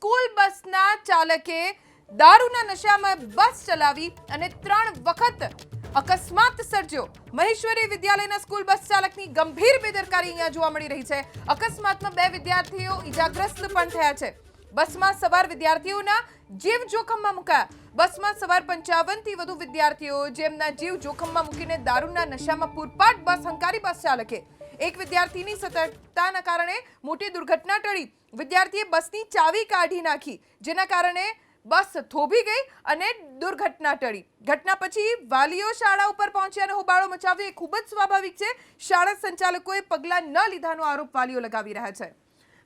School બસના ચાલકે દારૂના નશામાં બસ ચલાવી અને ત્રણ વખત અકસ્માત સર્જ્યો. મહેશ્વરી વિદ્યાલયના સ્કૂલ બસ ચાલકની ગંભીર બેદરકારી અહીંયા જોવા મળી રહી છે. અકસ્માતમાં બે વિદ્યાર્થીઓ ઈજાગ્રસ્ત પણ થયા છે. બસમાં સવાર વિદ્યાર્થીઓના જીવ જોખમમાં મુકાયા. બસમાં સવાર પંચાવનથી વધુ વિદ્યાર્થીઓ જેમના જીવ જોખમમાં મૂકીને દારૂના નશામાં પૂરપાટ બસ હંકારી બસ ચાલકે એક વિદ્યાર્થીની સતર્કતાના કારણે મોટી દુર્ઘટના ટળી. વિદ્યાર્થીએ બસની ચાવી કાઢી નાખી, જેના કારણે બસ થોભી ગઈ અને દુર્ઘટના ટળી. ઘટના પછી વાલીઓ શાળા ઉપર પહોંચ્યા અને હોબાળો મચાવ્યો. એ ખૂબ જ સ્વાભાવિક છે. શાળા સંચાલકોએ પગલાં ન લીધાનો આરોપ વાલીઓ લગાવી રહ્યા છે.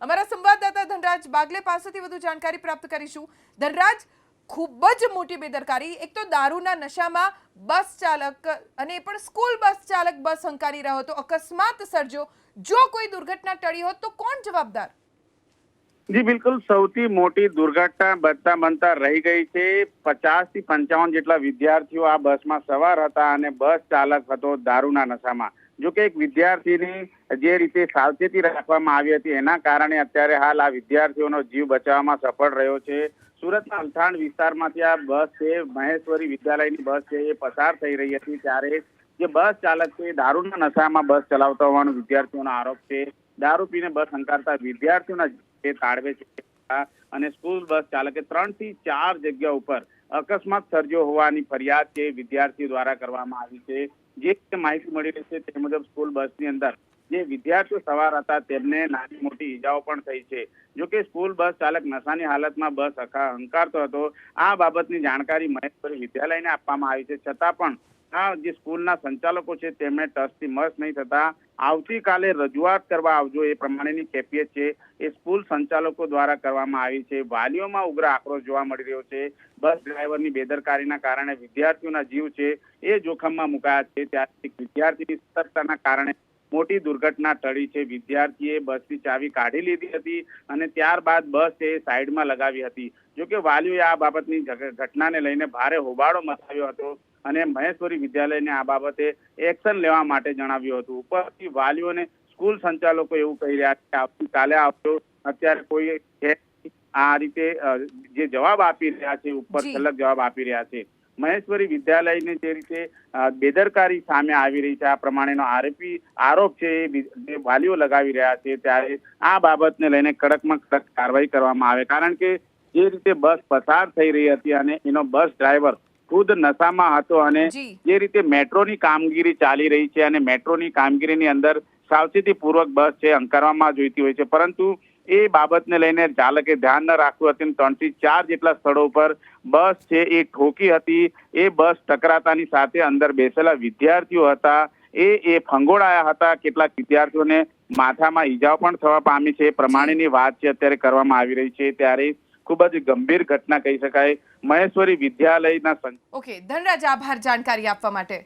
અમારા સંવાદદાતા ધનરાજ બાગલે પાસેથી વધુ જાણકારી પ્રાપ્ત કરીશું. ધનરાજ ખૂબ જ મોટી બેદરકારી. એક તો દારૂના નશામાં બસ ચાલક અને પણ સ્કૂલ બસ ચાલક બસ હંકારી રહ્યો હતો. અકસ્માત સર્જો. જો કોઈ દુર્ઘટના ટળી હોત તો કોણ જવાબદાર? જી, બિલકુલ. સૌથી મોટી દુર્ઘટના બનતા બનતા રહી ગઈ છે. પચાસથી પંચાવન જેટલા વિદ્યાર્થીઓ આ બસમાં સવાર હતા અને બસ ચાલક હતો દારૂના નશામાં. જો કે એક વિદ્યાર્થીની જે રીતે સાવચેતી રાખવામાં આવી હતી, એના કારણે અત્યારે હાલ આ વિદ્યાર્થીઓનો જીવ બચાવવામાં સફળ રહ્યો છે. સુરતના અલથાણ વિસ્તારમાંથી આ બસ છે, મહેશ્વરી વિદ્યાલયની બસ છે, એ પસાર થઈ રહી હતી ત્યારે જે બસ ચાલક છે દારૂના નશામાં બસ ચલાવતા હોવાનો વિદ્યાર્થીઓનો આરોપ છે. દારૂ પીને બસ હંકારતા વિદ્યાર્થીઓના તે તાળવે છે. અને સ્કૂલ બસ ચાલકે ત્રણથી ચાર જગ્યા ઉપર અકસ્માત સર્જ્યો હોવાની ફરિયાદ છે વિદ્યાર્થીઓ દ્વારા કરવામાં આવી છે, જે માહિતી મળી રહી છે તે મુજબ સ્કૂલ બસની અંદર જે વિદ્યાર્થીઓ સવાર હતા તેમને નાની મોટી ઈજાઓ પણ થઈ છે. જો કે સ્કૂલ બસ ચાલક નશાની હાલતમાં બસ હકા- હંકારતો હતો, આ બાબતની જાણકારી મહેશ્વરી વિદ્યાલયને આપવામાં આવી છે. છતાં પણ આ જે સ્કૂલના સંચાલકો છે તેમને ટ્રસ્ટથી મસ નહીં થતા. આવતીકાલે રજૂઆત કરવા આવજો એ પ્રમાણેની કેફિયત છે. એ સ્કૂલ સંચાલકો દ્વારા કરવામાં આવી છે. વાલીઓમાં ઉગ્ર આક્રોશ જોવા મળી રહ્યો છે. બસ ડ્રાઈવરની બેદરકારીના કારણે વિદ્યાર્થીઓના જીવ છે, એ જોખમમાં મુકાયા છે. ત્યારે વિદ્યાર્થીની સતર્કતાના કારણે મોટી દુર્ઘટના ટળી છે. વિદ્યાર્થીએ બસની ચાવી કાઢી લીધી હતી અને ત્યારબાદ બસ એ સાઈડમાં લગાવી હતી. જોકે વાલીઓએ આ બાબતની ઘટનાને લઈને ભારે હોબાળો મચાવ્યો હતો. અને મહેશ્વરી વિદ્યાલયને આ બાબતે એક્શન લેવા માટે જણાવ્યું હતું. ઉપરથી વાલીઓને સ્કૂલ સંચાલકો એવું કહી રહ્યા છે આવતીકાલે આવજો. અત્યારે કોઈ આ રીતે જે જવાબ આપી રહ્યા છે ઉપર. છલક જવાબ આપી રહ્યા છે. મહેશ્વરી વિદ્યાલયને જે રીતે બેદરકારી સામે આવી રહી છે આ પ્રમાણેનો આરોપી આરોપ છે એ જે વાલીઓ લગાવી રહ્યા છે ત્યારે આ બાબતને લઈને કડકમાં કડક કાર્યવાહી કરવામાં આવે. કારણ કે જે રીતે બસ પસાર થઈ રહી હતી અને એનો બસ ડ્રાઈવર ખુદ નશામાં હતો અને જે. રીતે મેટ્રોની કામગીરી ચાલી રહી છે અને મેટ્રોની કામગીરીની અંદર સાવચેતી પૂર્વક બસ છે અંકારવામાં જોઈતી હોય છે. પરંતુ એ બાબતને લઈને ચાલકે ધ્યાન ન રાખ્યું હતું ત્રણથી ચાર જેટલા સ્થળો પર બસ છે એ ઠોકી હતી. એ બસ ટકરાતાની સાથે અંદર બેસેલા વિદ્યાર્થીઓ હતા. એ એ ફંગોળાયા હતા. કેટલાક વિદ્યાર્થીઓને માથામાં ઈજાઓ પણ થવા પામી છે. એ પ્રમાણેની વાત છે અત્યારે કરવામાં આવી રહી છે. ત્યારે ખૂબ જ ગંભીર ઘટના કહી શકાય. મહેશ્વરી વિદ્યાલયના ઓકે ધનરાજ આભાર જાણકારી આપવા માટે.